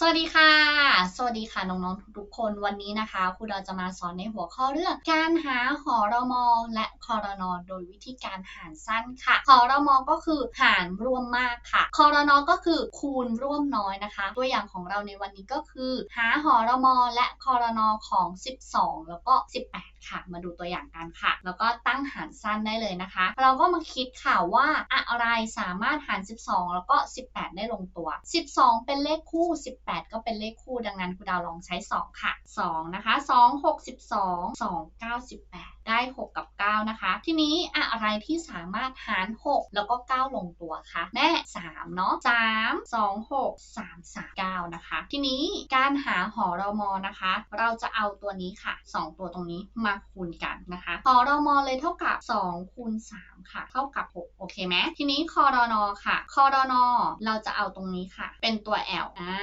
สวัสดีค่ะ สวัสดีค่ะน้องๆทุกๆคนวันนี้นะคะครูดาจะมาสอนในหัวข้อเรื่องการหาหอรมอและ คอรนอโดยวิธีการหารสั้นค่ะหอรมอก็คือหารร่วมมากค่ะคอรนอก็คือคูณร่วมน้อยนะคะ ตัวอย่างของเราในวันนี้ก็คือ หาหอรมอและคอรนอของ 12 แล้วก็ 18 ค่ะ มาดูตัวอย่างกันค่ะ แล้วก็ตั้งหารสั้นได้เลยนะคะ เราก็มาคิดค่ะว่าอะไรสามารถหาร 12 แล้วก็ 18 ได้ลงตัว 12 เป็นเลขคู่ 18 ก็เป็นเลขคู่ดังนั้นครูดาวลองใช้ 2 ค่ะ 2 นะคะ 2 6 12 2 9 18 ได้6กับ9นะคะ ทีนี้อะไรที่สามารถหาร 6 แล้วก็ 9 ลงตัวคะแน่3เนาะ3 2 6 3 3 9นะคะ ทีนี้การหาหอรมอนะคะ เราจะเอาตัวนี้ค่ะ 2 ตัวตรงนี้มาคูณกันนะคะหอรมอเลยเท่ากับ2คูณ3 ค่ะ เท่ากับ 6 โอเคไหมทีนี้คอรนอค่ะคอรนอเราจะเอาตรงนี้ค่ะ เป็นตัว L อ่า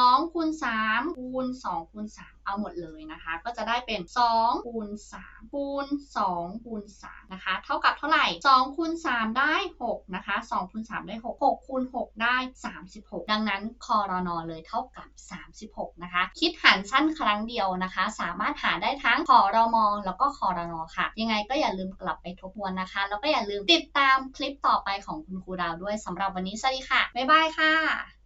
2คูณ3คูณ2คูณ3เอาหมดเลยนะคะ ก็จะได้เป็น2คูณ3คูณ2คูณ3นะคะ เท่ากับเท่าไหร่2คูณ3ได้ 6 นะคะ2คูณ3ได้ 6 6คูณ6ได้ 36 ดังนั้นคอรนอเลยเท่ากับ 36 นะคะ คิดหารสั้นครั้งเดียวนะคะ สามารถหาได้ทั้งคอรอมอแล้วก็คอรอนอค่ะ ยังไงก็อย่าลืมกลับไปทบทวนนะคะ แล้วก็อย่าอย่าลืมติดตามคลิปต่อไปของคุณครูดาวด้วยสำหรับวันนี้สวัสดีค่ะ บ๊ายบายค่ะ